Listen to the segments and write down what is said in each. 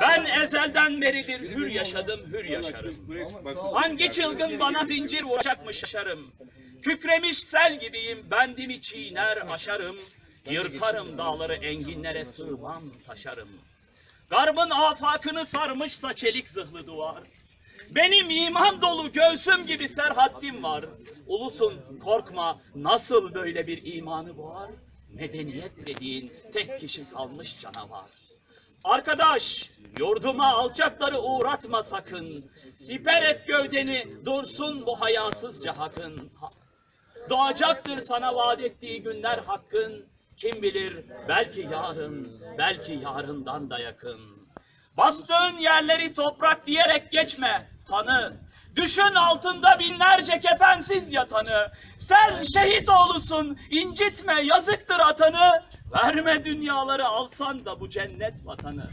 Ben ezelden beridir hür yaşadım, hür yaşarım. Hangi çılgın bana zincir vuracakmış şaşarım. Kükremiş sel gibiyim, bendimi çiğner aşarım. Yırtarım dağları enginlere sığmam taşarım. Garbın afakını sarmışsa çelik zırhlı duvar. Benim iman dolu göğsüm gibi serhaddim var. Ulusun korkma nasıl böyle bir imanı boğar? Medeniyet dediğin tek kişi kalmış canavar. Arkadaş, yurduma alçakları uğratma sakın. Siper et gövdeni, dursun bu hayasızca hakın. Ha- Doğacaktır sana vaat ettiği günler hakkın. Kim bilir belki yarın, belki yarından da yakın. Bastığın yerleri toprak diyerek geçme, tanı. Düşün altında binlerce kefensiz yatanı. Sen şehit oğlusun, incitme yazıktır atanı. Verme dünyaları alsan da bu cennet vatanı.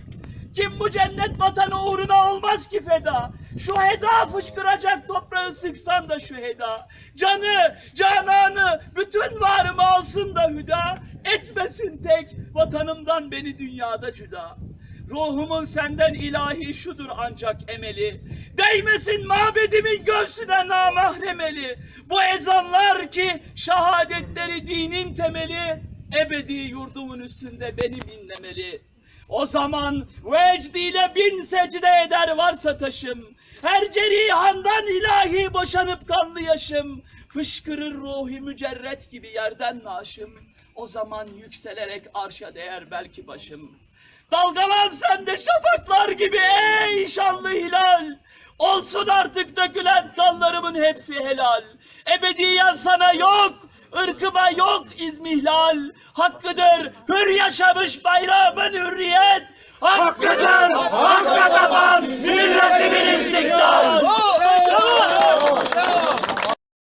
Kim bu cennet vatanı uğruna olmaz ki feda. Şu heda fışkıracak toprağı sıksan da şu heda. Canı, cananı, bütün varımı alsın da hüda. Etmesin tek vatanımdan beni dünyada cüda. Ruhumun senden ilahi şudur ancak emeli. Değmesin mabedimin göğsüne namahremeli. Bu ezanlar ki şehadetleri dinin temeli. Ebedi yurdumun üstünde benim inlemeli. O zaman vecdiyle bin secde eder varsa taşım. Her cerihandan ilahi boşanıp kanlı yaşım. Fışkırır ruhi mücerret gibi yerden naşım. O zaman yükselerek arşa değer belki başım. Dalgalan sen de şafaklar gibi ey şanlı hilal. Olsun artık dökülen kanlarımın hepsi helal. Ebediyen sana yok, ırkıma yok izmihlal. Hakkıdır hür yaşamış bayrağımın hürriyet. Hakkıdır, hakkıdır. hakkıdır.